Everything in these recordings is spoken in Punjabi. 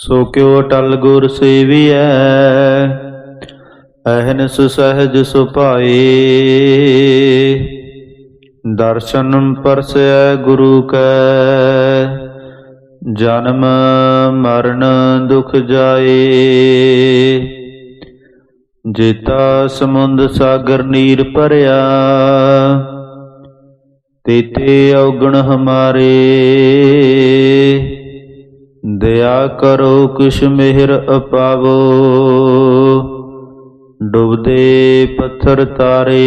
ਸੋ ਕਿਉ ਅਟਲ ਗੁਰ ਸੇਵੀਐ ਅਹਨਿਸ ਸਹਿਜ ਸੁਭਾਏ। ਦਰਸ਼ਨ ਪਰਸੈ ਗੁਰੂ ਕੈ, ਜਨਮ ਮਰਨ ਦੁਖ ਜਾਏ। ਜੇਤਾ ਸਮੁੰਦ ਸਾਗਰ ਨੀਰ ਭਰਿਆ, ਤੇਤੇ ਔਗਣ ਹਮਾਰੇ। ਦਇਆ ਕਰੋ ਕਿਛ ਮਿਹਰ ਅਪਾਵੋ। ਡੁੱਬਦੇ ਪੱਥਰ ਤਾਰੇ।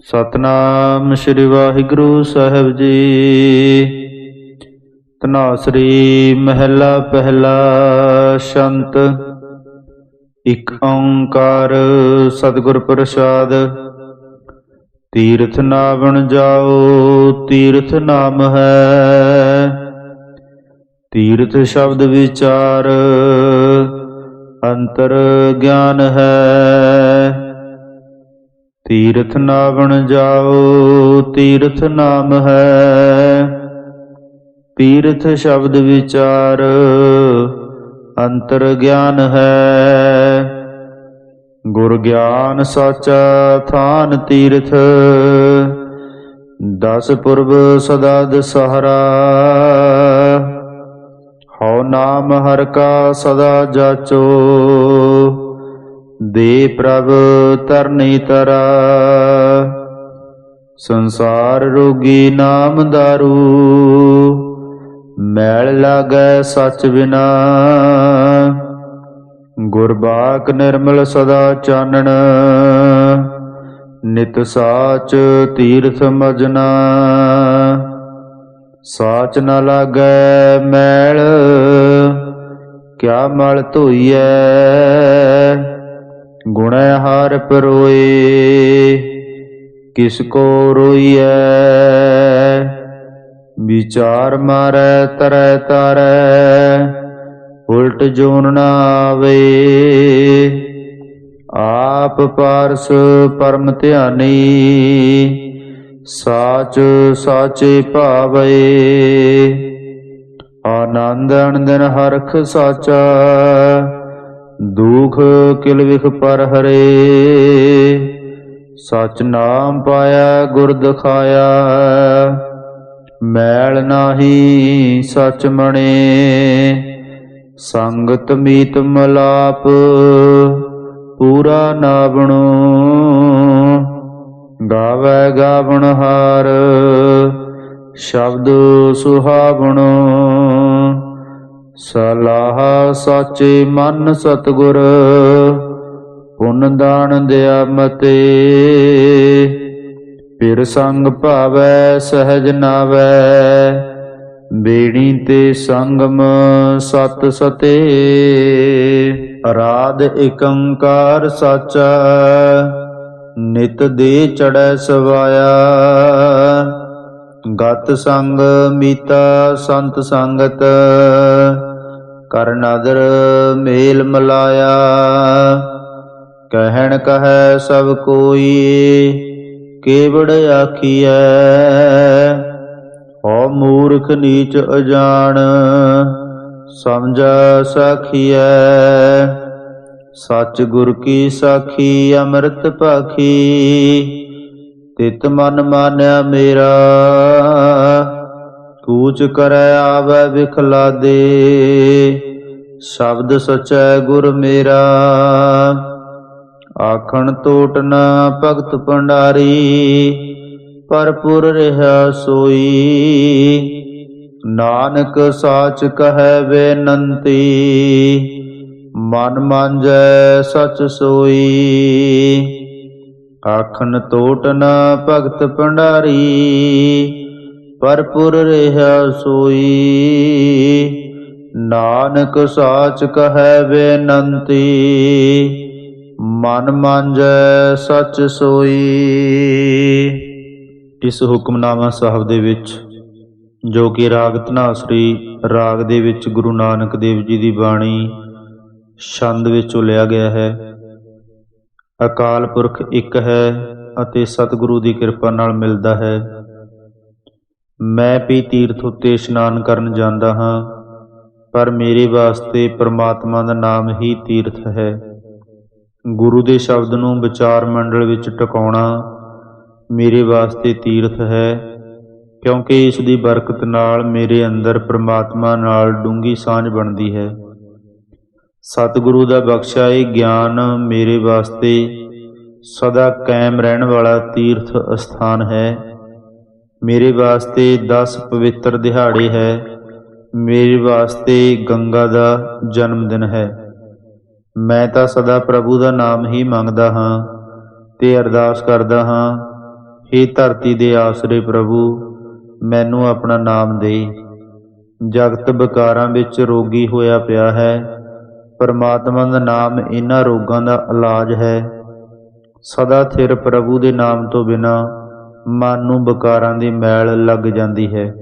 ਸਤਨਾਮ ਸ੍ਰੀ ਵਾਹਿਗੁਰੂ ਸਾਹਿਬ ਜੀ। ਤਨਾਸਰੀ ਮਹਿਲਾ ਪਹਿਲਾ ਸ਼ੰਤ। ਇਕ ਓੰਕਾਰ ਸਤਿਗੁਰ ਪ੍ਰਸਾਦ। ਤੀਰਥ ਨਾਵਣ ਜਾਓ, ਤੀਰਥ ਨਾਮ ਹੈ। ਤੀਰਥ ਸ਼ਬਦ ਵਿਚਾਰ, ਅੰਤਰ ਗਿਆਨ ਹੈ। ਤੀਰਥ ਨਾਵਣ ਜਾਓ, ਤੀਰਥ ਨਾਮ ਹੈ। ਤੀਰਥ ਸ਼ਬਦ ਵਿਚਾਰ, ਅੰਤਰ ਗਿਆਨ ਹੈ। ਗੁਰ ਗਿਆਨ ਸਾਚਾ ਥਾਨ ਤੀਰਥ, ਦਸ ਪੁਰਬ ਸਦਾ ਦਸਹਰਾ। ਹਉ ਨਾਮ ਹਰ ਕਾ ਸਦਾ ਜਾਚੋ, ਦੇ ਪ੍ਰਭ ਤਰਨੀ ਤਰਾ। ਸੰਸਾਰ ਰੋਗੀ ਨਾਮ ਦਾਰੂ, ਮੈਲ ਲਾਗੈ ਸਚ ਬਿਨਾ। ਗੁਰਬਾਕ ਨਿਰਮਲ ਸਦਾ ਚਾਨਣ, ਨਿਤ ਸਾਚ ਤੀਰਥ ਮਜਨਾ। ਸਾਚ ਨ ਲਾਗੈ ਮੈਲ, ਕਿਆ ਮਲ ਧੋਈਐ? ਗੁਣੈ ਹਾਰ ਪਰੋਏ, ਕਿਸ ਕੋ ਰੋਈਐ? ਵਿਚਾਰ ਮਾਰੈ, ਤਰੈ ਤਾਰੈ, ਉਲਟ ਜੋਨ ਨਾ ਆਵੇ। ਆਪ ਪਾਰਸ ਪਰਮ ਧਿਆਨੀ ਸਾਚ ਸਾਚੇ ਭਾਵੇ। ਆਨੰਦ ਅਨੰਦਨ ਹਰਖ ਸਾਚਾ, ਦੁਖ ਕਿਲ ਵਿਖ ਪਰ ਹਰੇ। ਸਚ ਨਾਮ ਪਾਇਆ, ਗੁਰ ਦਿਖਾਇਆ, ਮੈਲ ਨਾਹੀ ਸਚ ਮਣੇ। ਸੰਗਤ ਮੀਤ ਮਲਾਪ, ਪੂਰਾ ਨਾ ਬਣੋ। ਗਾਵੇ ਗਾਵਣ ਹਾਰ, ਸ਼ਬਦ ਸੁਹਾਵਣੋ। ਸਲਾਹ ਸਾਚੇ ਮਨ ਸਤਗੁਰ, ਪੁੰਨ ਦਾਨ ਦਿਆ ਮਤੇ। ਫਿਰ ਸੰਗ ਭਾਵੈ, ਸਹਿਜ ਨਾਵੈ ਬੇੜੀ ਤੇ ਸੰਗਮ ਸਤ ਸਤੇ। ਅਰਾਧ ਇਕੰਕਾਰ ਸਾਚਾ ਨਿਤ ਦੇ ਚੜੈ ਸਵਾਇਆ। ਗਤ ਸੰਗ ਮੀਤਾ ਸੰਤ ਸੰਗਤ ਕਰਨਦਰ ਮੇਲ ਮਲਾਇਆ। ਕਹਿਣ ਕਹੈ ਸਭ ਕੋਈ, ਕੇਵੜ ਆਖੀਐ, ਹਉ ਮੂਰਖ ਨੀਚ ਅਜਾਣ, ਸਮਝ ਸਾਖੀਐ। ਸਚ ਗੁਰ ਕੀ ਸਾਖੀ, ਅੰਮ੍ਰਿਤ ਭਾਖੀ ਤਿਤ ਮਨ ਮਾਨਿਆ ਮੇਰਾ। ਕੂਚ ਕਰੈ ਆਵੈ ਵਿਖਲਾਦੇ ਸ਼ਬਦ ਸਚੈ ਗੁਰ ਮੇਰਾ। ਆਖਣ ਟੋਟ ਨਾ ਭਗਤ ਭੰਡਾਰੀ ਪਰਪੁਰ ਰਹਾ ਸੋਈ। ਨਾਨਕ ਸਾਚ ਕਹੈ ਬੇਨੰਤੀ ਮਨ ਮਾਂਜੈ ਸਚ ਸੋਈ। ਆਖਣ ਟੋਟ ਨ ਭਗਤ ਭੰਡਾਰੀ ਪਰਪੁਰ ਰਹਾ ਸੋਈ। ਨਾਨਕ ਸਾਚ ਕਹੈ ਬੇਨੰਤੀ, ਮਨ ਮਾਂਜੈ ਸਚ ਸੋਈ। ਇਸ ਹੁਕਮਨਾਮਾ ਸਾਹਿਬ ਦੇ ਵਿੱਚ, ਜੋ ਕਿ ਰਾਗ ਧਨਾਸਰੀ ਰਾਗ ਦੇ ਵਿੱਚ ਗੁਰੂ ਨਾਨਕ ਦੇਵ ਜੀ ਦੀ ਬਾਣੀ ਛੰਦ ਵਿੱਚੋਂ ਲਿਆ ਗਿਆ ਹੈ। ਅਕਾਲ ਪੁਰਖ ਇੱਕ ਹੈ ਅਤੇ ਸਤਿਗੁਰੂ ਦੀ ਕਿਰਪਾ ਨਾਲ ਮਿਲਦਾ ਹੈ। ਮੈਂ ਵੀ ਤੀਰਥ ਉੱਤੇ ਇਸ਼ਨਾਨ ਕਰਨ ਜਾਂਦਾ ਹਾਂ, ਪਰ ਮੇਰੇ ਵਾਸਤੇ ਪ੍ਰਮਾਤਮਾ ਦਾ ਨਾਮ ਹੀ ਤੀਰਥ ਹੈ। ਗੁਰੂ ਦੇ ਸ਼ਬਦ ਨੂੰ ਵਿਚਾਰ ਮੰਡਲ ਵਿੱਚ ਟਿਕਾਉਣਾ ਮੇਰੇ ਵਾਸਤੇ ਤੀਰਥ ਹੈ, ਕਿਉਂਕਿ ਇਸ ਦੀ ਬਰਕਤ ਨਾਲ ਮੇਰੇ ਅੰਦਰ ਪ੍ਰਮਾਤਮਾ ਨਾਲ ਡੂੰਗੀ ਸਾਂਝ ਬਣਦੀ ਹੈ। ਸਤਿਗੁਰੂ ਦਾ ਬਖਸ਼ਿਆ ਇਹ ਗਿਆਨ ਮੇਰੇ ਵਾਸਤੇ। ਸਦਾ ਕਾਇਮ ਰਹਿਣ ਵਾਲਾ ਤੀਰਥ ਅਸਥਾਨ ਹੈ। ਮੇਰੇ ਵਾਸਤੇ 10 ਪਵਿੱਤਰ ਦਿਹਾੜੇ ਹੈ। ਮੇਰੇ ਵਾਸਤੇ ਗੰਗਾ ਦਾ ਜਨਮ ਦਿਨ ਹੈ। ਮੈਂ ਤਾਂ ਸਦਾ ਪ੍ਰਭੂ ਦਾ ਨਾਮ ਹੀ ਮੰਗਦਾ ਹਾਂ ਤੇ ਅਰਦਾਸ ਕਰਦਾ ਹਾਂ हे ਧਰਤੀ ਦੇ ਆਸਰੇ ਪ੍ਰਭੂ, ਮੈਨੂੰ ਆਪਣਾ ਨਾਮ ਦੇ। ਜਗਤ ਵਿਕਾਰਾਂ ਵਿੱਚ ਰੋਗੀ ਹੋਇਆ ਪਿਆ ਹੈ। ਪਰਮਾਤਮਾ ਦਾ ਨਾਮ ਇਹਨਾਂ ਰੋਗਾਂ ਦਾ ਇਲਾਜ ਹੈ। ਸਦਾ ਥਿਰ ਪ੍ਰਭੂ ਦੇ ਨਾਮ ਤੋਂ ਬਿਨਾ ਮਨ ਨੂੰ ਵਿਕਾਰਾਂ ਦੀ ਮੈਲ ਲੱਗ ਜਾਂਦੀ ਹੈ।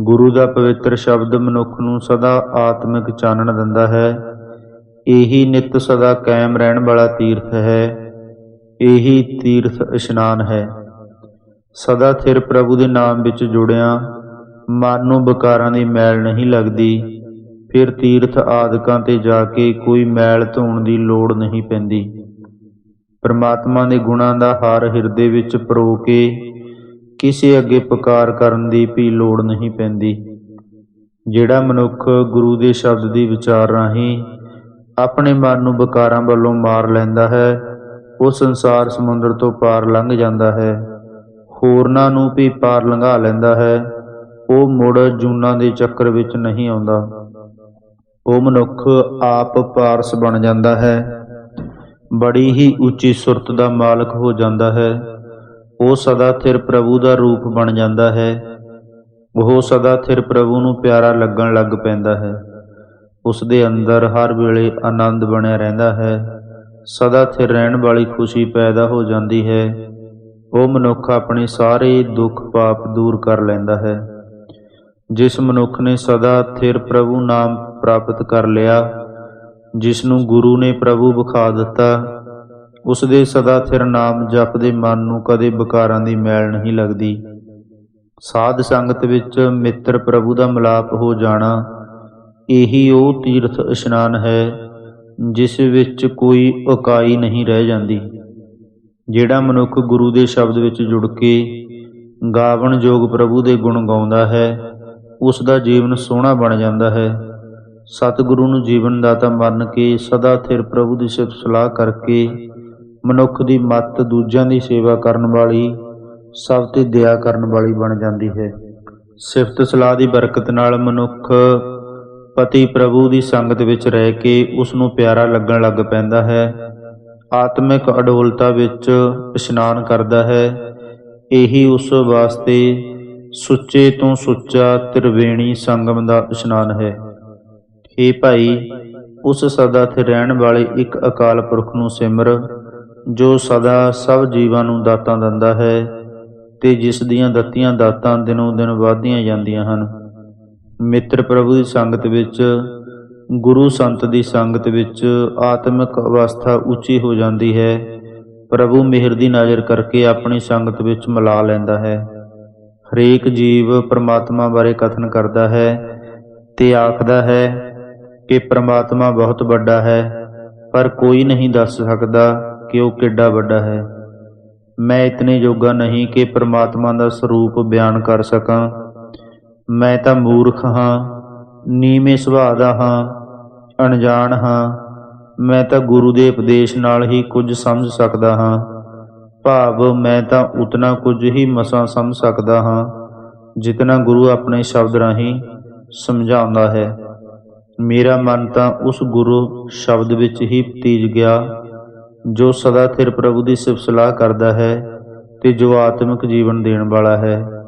ਗੁਰੂ ਦਾ ਪਵਿੱਤਰ ਸ਼ਬਦ ਮਨੁੱਖ ਨੂੰ ਸਦਾ ਆਤਮਿਕ ਚਾਨਣ ਦਿੰਦਾ ਹੈ। ਇਹੀ ਨਿਤ ਸਦਾ ਕਾਇਮ ਰਹਿਣ ਵਾਲਾ ਤੀਰਥ ਹੈ। ਇਹੀ ਤੀਰਥ ਇਸ਼ਨਾਨ ਹੈ। ਸਦਾ ਥਿਰ ਪ੍ਰਭੂ ਦੇ ਨਾਮ ਵਿੱਚ ਜੁੜਿਆ ਮਨ ਨੂੰ ਵਿਕਾਰਾਂ ਦੀ ਮੈਲ ਨਹੀਂ ਲੱਗਦੀ। ਫਿਰ ਤੀਰਥ ਆਦਿਕਾਂ ਤੇ ਜਾ ਕੇ ਕੋਈ ਮੈਲ ਧੋਣ ਦੀ ਲੋੜ ਨਹੀਂ ਪੈਂਦੀ। ਪਰਮਾਤਮਾ ਦੇ ਗੁਣਾਂ ਦਾ ਹਾਰ ਹਿਰਦੇ ਵਿੱਚ ਪਰੋ ਕੇ ਕਿਸੇ ਅੱਗੇ ਪੁਕਾਰ ਕਰਨ ਦੀ ਵੀ ਲੋੜ ਨਹੀਂ ਪੈਂਦੀ। ਜਿਹੜਾ ਮਨੁੱਖ ਗੁਰੂ ਦੇ ਸ਼ਬਦ ਦੀ ਵਿਚਾਰ ਰਾਹੀਂ ਆਪਣੇ ਮਨ ਨੂੰ ਵਿਕਾਰਾਂ ਵੱਲੋਂ ਮਾਰ ਲੈਂਦਾ ਹੈ, ਉਹ ਸੰਸਾਰ ਸਮੁੰਦਰ ਤੋਂ ਪਾਰ ਲੰਘ ਜਾਂਦਾ ਹੈ। ਹੋਰਨਾਂ ਨੂੰ ਵੀ ਪਾਰ ਲੰਘਾ ਲੈਂਦਾ ਹੈ, ਉਹ ਮੁੜ ਜੂਨਾਂ ਦੇ ਚੱਕਰ ਵਿੱਚ ਨਹੀਂ ਆਉਂਦਾ। ਉਹ ਮਨੁੱਖ ਆਪ ਪਾਰਸ ਬਣ ਜਾਂਦਾ ਹੈ। ਬੜੀ ਹੀ ਉੱਚੀ ਸੁਰਤ ਦਾ ਮਾਲਕ ਹੋ ਜਾਂਦਾ ਹੈ। ਉਹ ਸਦਾ ਥਿਰ ਪ੍ਰਭੂ ਦਾ ਰੂਪ ਬਣ ਜਾਂਦਾ ਹੈ। ਉਹ ਸਦਾ ਥਿਰ ਪ੍ਰਭੂ ਨੂੰ ਪਿਆਰਾ ਲੱਗਣ ਲੱਗ ਪੈਂਦਾ ਹੈ। ਉਸ ਦੇ ਅੰਦਰ ਹਰ ਵੇਲੇ ਆਨੰਦ ਬਣਿਆ ਰਹਿੰਦਾ ਹੈ। ਸਦਾ ਥਿਰ ਰਹਿਣ ਵਾਲੀ ਖੁਸ਼ੀ ਪੈਦਾ ਹੋ ਜਾਂਦੀ ਹੈ। ਉਹ ਮਨੁੱਖ ਆਪਣੇ ਸਾਰੇ ਦੁੱਖ ਪਾਪ ਦੂਰ ਕਰ ਲੈਂਦਾ ਹੈ। ਜਿਸ ਮਨੁੱਖ ਨੇ ਸਦਾ ਥਿਰ ਪ੍ਰਭੂ ਨਾਮ ਪ੍ਰਾਪਤ ਕਰ ਲਿਆ ਜਿਸ ਨੂੰ ਗੁਰੂ ਨੇ ਪ੍ਰਭੂ ਵਿਖਾ ਦਿੱਤਾ। ਉਸ ਦੇ ਸਦਾ ਥਿਰ ਨਾਮ ਜਪਦੇ ਮਨ ਨੂੰ ਕਦੇ ਵਿਕਾਰਾਂ ਦੀ ਮੈਲ ਨਹੀਂ ਲੱਗਦੀ। ਸਾਧ ਸੰਗਤ ਵਿੱਚ ਮਿੱਤਰ ਪ੍ਰਭੂ ਦਾ ਮਿਲਾਪ ਹੋ ਜਾਣਾ, ਇਹੀ ਉਹ ਤੀਰਥ ਇਸ਼ਨਾਨ ਹੈ, ਜਿਸ ਵਿੱਚ ਕੋਈ ਉਕਾਈ ਨਹੀਂ ਰਹਿ ਜਾਂਦੀ, ਜਿਹੜਾ ਮਨੁੱਖ ਗੁਰੂ ਦੇ ਸ਼ਬਦ ਵਿੱਚ ਜੁੜ ਕੇ ਗਾਵਣ ਜੋਗ ਪ੍ਰਭੂ ਦੇ ਗੁਣ ਗਾਉਂਦਾ ਹੈ ਉਸ ਦਾ ਜੀਵਨ ਸੋਹਣਾ ਬਣ ਜਾਂਦਾ ਹੈ। ਸਤਿਗੁਰੂ ਨੂੰ ਜੀਵਨ ਦਾਤਾ ਮੰਨ ਕੇ ਸਦਾ ਥਿਰ ਪ੍ਰਭੂ ਦੀ ਸਿਫਤ ਸਲਾਹ ਕਰਕੇ ਮਨੁੱਖ ਦੀ ਮੱਤ ਦੂਜਿਆਂ ਦੀ ਸੇਵਾ ਕਰਨ ਵਾਲੀ, ਸਭ ਤੇ ਦਇਆ ਕਰਨ ਵਾਲੀ ਬਣ ਜਾਂਦੀ ਹੈ। ਸਿਫਤ ਸਲਾਹ ਦੀ ਬਰਕਤ ਨਾਲ ਮਨੁੱਖ ਪਤੀ ਪ੍ਰਭੂ ਦੀ ਸੰਗਤ ਵਿੱਚ ਰਹਿ ਕੇ ਉਸ ਨੂੰ ਪਿਆਰਾ ਲੱਗਣ ਲੱਗ ਪੈਂਦਾ ਹੈ। ਆਤਮਿਕ ਅਡੋਲਤਾ ਵਿੱਚ ਇਸ਼ਨਾਨ ਕਰਦਾ ਹੈ। ਇਹੀ ਉਸ ਵਾਸਤੇ ਸੁੱਚੇ ਤੋਂ ਸੁੱਚਾ ਤ੍ਰਿਵੇਣੀ ਸੰਗਮ ਦਾ ਇਸ਼ਨਾਨ ਹੈ। हे ਭਾਈ, ਉਸ ਸਦਾ ਤੇ ਰਹਿਣ ਵਾਲੇ ਇੱਕ ਅਕਾਲ ਪੁਰਖ ਨੂੰ ਸਿਮਰ, ਜੋ ਸਦਾ ਸਭ ਜੀਵਾਂ ਨੂੰ ਦਾਤਾਂ ਦਿੰਦਾ ਹੈ ਤੇ ਜਿਸ ਦੀਆਂ ਦਿੱਤੀਆਂ ਦਾਤਾਂ ਦਿਨੋਂ ਦਿਨ ਵਧਦੀਆਂ ਜਾਂਦੀਆਂ ਹਨ। ਮਿੱਤਰ ਪ੍ਰਭੂ ਦੀ ਸੰਗਤ ਵਿੱਚ, ਗੁਰੂ ਸੰਤ ਦੀ ਸੰਗਤ ਵਿੱਚ ਆਤਮਿਕ ਅਵਸਥਾ ਉੱਚੀ ਹੋ ਜਾਂਦੀ ਹੈ। ਪ੍ਰਭੂ ਮਿਹਰ ਦੀ ਨਜ਼ਰ ਕਰਕੇ ਆਪਣੀ ਸੰਗਤ ਵਿੱਚ ਮਿਲਾ ਲੈਂਦਾ ਹੈ। ਹਰੇਕ ਜੀਵ ਪਰਮਾਤਮਾ ਬਾਰੇ ਕਥਨ ਕਰਦਾ ਹੈ ਤੇ ਆਖਦਾ ਹੈ ਕਿ ਪ੍ਰਮਾਤਮਾ ਬਹੁਤ ਵੱਡਾ ਹੈ, ਪਰ ਕੋਈ ਨਹੀਂ ਦੱਸ ਸਕਦਾ ਕਿ ਉਹ ਕਿੱਡਾ ਵੱਡਾ ਹੈ। ਮੈਂ ਇਤਨੇ ਯੋਗਾ ਨਹੀਂ ਕਿ ਪ੍ਰਮਾਤਮਾ ਦਾ ਸਰੂਪ ਬਿਆਨ ਕਰ ਸਕਾਂ। ਮੈਂ ਤਾਂ ਮੂਰਖ ਹਾਂ, ਨੀਵੇਂ ਸੁਭਾਅ ਦਾ ਹਾਂ, ਅਣਜਾਣ ਹਾਂ। ਮੈਂ ਤਾਂ ਗੁਰੂ ਦੇ ਉਪਦੇਸ਼ ਨਾਲ ਹੀ ਕੁਝ ਸਮਝ ਸਕਦਾ ਹਾਂ। ਭਾਵ ਮੈਂ ਤਾਂ ਉਤਨਾ ਕੁਝ ਹੀ ਮਸਾਂ ਸਮਝ ਸਕਦਾ ਹਾਂ, ਜਿਤਨਾ ਗੁਰੂ ਆਪਣੇ ਸ਼ਬਦ ਰਾਹੀਂ ਸਮਝਾਉਂਦਾ ਹੈ। ਮੇਰਾ ਮਨ ਤਾਂ ਉਸ ਗੁਰੂ ਸ਼ਬਦ ਵਿੱਚ ਹੀ ਤੀਜ ਗਿਆ, ਜੋ ਸਦਾ ਥਿਰ ਪ੍ਰਭੂ ਦੀ ਸਿਫਤ ਸਲਾਹ ਕਰਦਾ ਹੈ ਤੇ ਜੋ ਆਤਮਿਕ ਜੀਵਨ ਦੇਣ ਵਾਲਾ ਹੈ।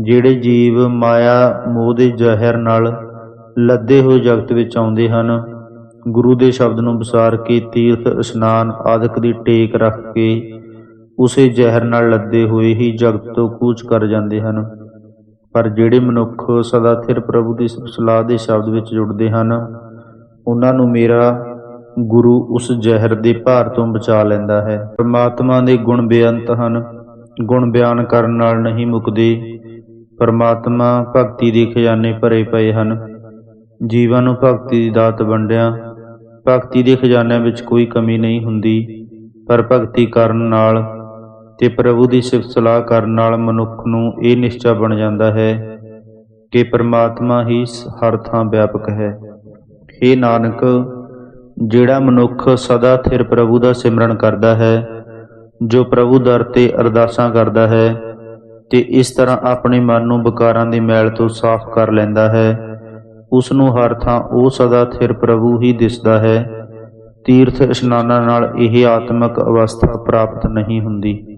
ਜਿਹੜੇ ਜੀਵ ਮਾਇਆ, ਮੋਹ ਦੇ ਜ਼ਹਿਰ ਨਾਲ ਲੱਦੇ ਹੋਏ ਜਗਤ ਵਿੱਚ ਆਉਂਦੇ ਹਨ, ਗੁਰੂ ਦੇ ਸ਼ਬਦ ਨੂੰ ਵਿਸਾਰ ਕੇ, ਤੀਰਥ, ਇਸ਼ਨਾਨ ਆਦਿਕ ਦੀ ਟੇਕ ਰੱਖ ਕੇ, ਉਸੇ ਜ਼ਹਿਰ ਨਾਲ ਲੱਦੇ ਹੋਏ ਹੀ ਜਗਤ ਤੋਂ ਕੂਚ ਕਰ ਜਾਂਦੇ ਹਨ। ਪਰ ਜਿਹੜੇ ਮਨੁੱਖ ਸਦਾ ਥਿਰ ਪ੍ਰਭੂ ਦੀ ਸਲਾਹ ਦੇ ਸ਼ਬਦ ਵਿੱਚ ਜੁੜਦੇ ਹਨ, ਉਹਨਾਂ ਨੂੰ ਮੇਰਾ ਗੁਰੂ ਉਸ ਜ਼ਹਿਰ ਦੇ ਭਾਰ ਤੋਂ ਬਚਾ ਲੈਂਦਾ ਹੈ। ਪਰਮਾਤਮਾ ਦੇ ਗੁਣ ਬੇਅੰਤ ਹਨ, ਗੁਣ ਬਿਆਨ ਕਰਨ ਨਾਲ ਨਹੀਂ ਮੁੱਕਦੇ। ਪਰਮਾਤਮਾ ਭਗਤੀ ਦੇ ਖਜ਼ਾਨੇ ਭਰੇ ਪਏ ਹਨ। ਜੀਵਾਂ ਨੂੰ ਭਗਤੀ ਦੀ ਦਾਤ ਵੰਡਿਆ। ਭਗਤੀ ਦੇ ਖਜ਼ਾਨਿਆਂ ਵਿੱਚ ਕੋਈ ਕਮੀ ਨਹੀਂ ਹੁੰਦੀ, ਪਰ ਭਗਤੀ ਕਰਨ ਨਾਲ ਤੇ ਪ੍ਰਭੂ ਦੀ ਸਿਫਤ ਸਲਾਹ ਕਰਨ ਨਾਲ ਮਨੁੱਖ ਨੂੰ ਇਹ ਨਿਸ਼ਚਾ ਬਣ ਜਾਂਦਾ ਹੈ ਕਿ ਪ੍ਰਮਾਤਮਾ ਹੀ ਸ- ਹਰ ਥਾਂ ਵਿਆਪਕ ਹੈ। हे ਨਾਨਕ, ਜਿਹੜਾ ਮਨੁੱਖ ਸਦਾ ਥਿਰ ਪ੍ਰਭੂ ਦਾ ਸਿਮਰਨ ਕਰਦਾ ਹੈ, ਜੋ ਪ੍ਰਭੂ ਦਰ ਤੇ ਅਰਦਾਸਾਂ ਕਰਦਾ ਹੈ, ਤੇ ਇਸ ਤਰ੍ਹਾਂ ਆਪਣੇ ਮਨ ਨੂੰ ਵਿਕਾਰਾਂ ਦੀ ਮੈਲ ਤੋਂ ਸਾਫ਼ ਕਰ ਲੈਂਦਾ ਹੈ ਉਸ ਨੂੰ ਹਰ ਥਾਂ ਉਹ ਸਦਾ ਥਿਰ ਪ੍ਰਭੂ ਹੀ ਦਿਸਦਾ ਹੈ। ਤੀਰਥ ਇਸ਼ਨਾਨਾਂ ਨਾਲ ਇਹ ਆਤਮਿਕ ਅਵਸਥਾ ਪ੍ਰਾਪਤ ਨਹੀਂ ਹੁੰਦੀ।